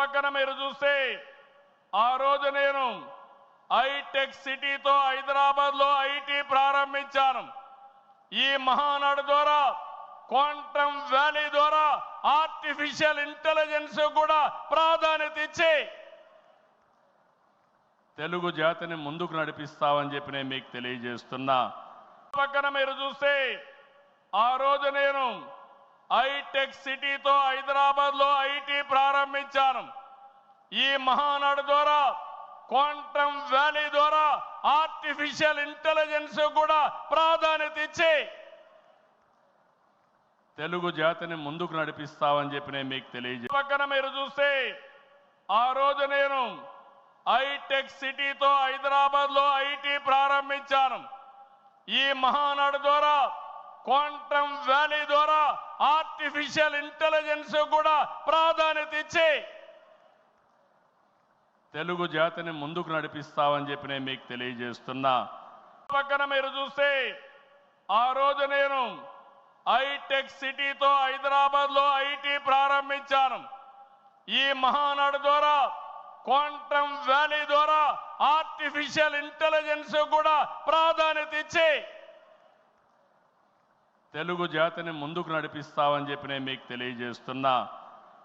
పక్కన మీరు చూస్తే ఆ రోజు నేను ఐటెక్ సిటీతో హైదరాబాద్లో ఐటీ ప్రారంభించాను. ఈ మహానాడు ద్వారా క్వాంటమ్ వ్యాలీ ద్వారా ఆర్టిఫిషియల్ ఇంటెలిజెన్స్ కూడా ప్రాధాన్యత ఇచ్చి తెలుగు జాతిని ముందుకు నడిపిస్తామని చెప్పి నేను మీకు తెలియజేస్తున్నా. పక్కన మీరు చూస్తే ఆ రోజు నేను ఐటెక్ సిటీతో హైదరాబాద్లో ఐటీ ప్రారంభించాను. ఈ మహానాడు ద్వారా క్వాంటమ్ వ్యాలీ ద్వారా ఆర్టిఫిషియల్ ఇంటెలిజెన్స్ కూడా ప్రాధాన్యత ఇచ్చి తెలుగు జాతిని ముందుకు నడిపిస్తామని చెప్పి నేను మీకు తెలియజే పక్కన మీరు చూస్తే ఆ రోజు నేను ఐటెక్ సిటీతో హైదరాబాద్లో ఐటీ ప్రారంభించాను. ఈ మహానాడు ద్వారా క్వాంటమ్ వ్యాలీ ద్వారా ఆర్టిఫిషియల్ ఇంటెలిజెన్స్ కూడా ప్రాధాన్యత ఇచ్చి తెలుగు జాతిని ముందుకు నడిపిస్తామని చెప్పి నేను మీకు తెలియజేస్తున్నా. పక్కన మీరు చూస్తే ఆ రోజు నేను ఐటెక్ సిటీతో హైదరాబాద్లో ఐటీ ప్రారంభించాను. ఈ మహానాడు ద్వారా క్వాంటమ్ వ్యాలీ ద్వారా ఆర్టిఫిషియల్ ఇంటెలిజెన్స్ కూడా ప్రాధాన్యత ఇచ్చి తెలుగు జాతిని ముందుకు నడిపిస్తామని చెప్పి నేను మీకు తెలియజేస్తున్నా.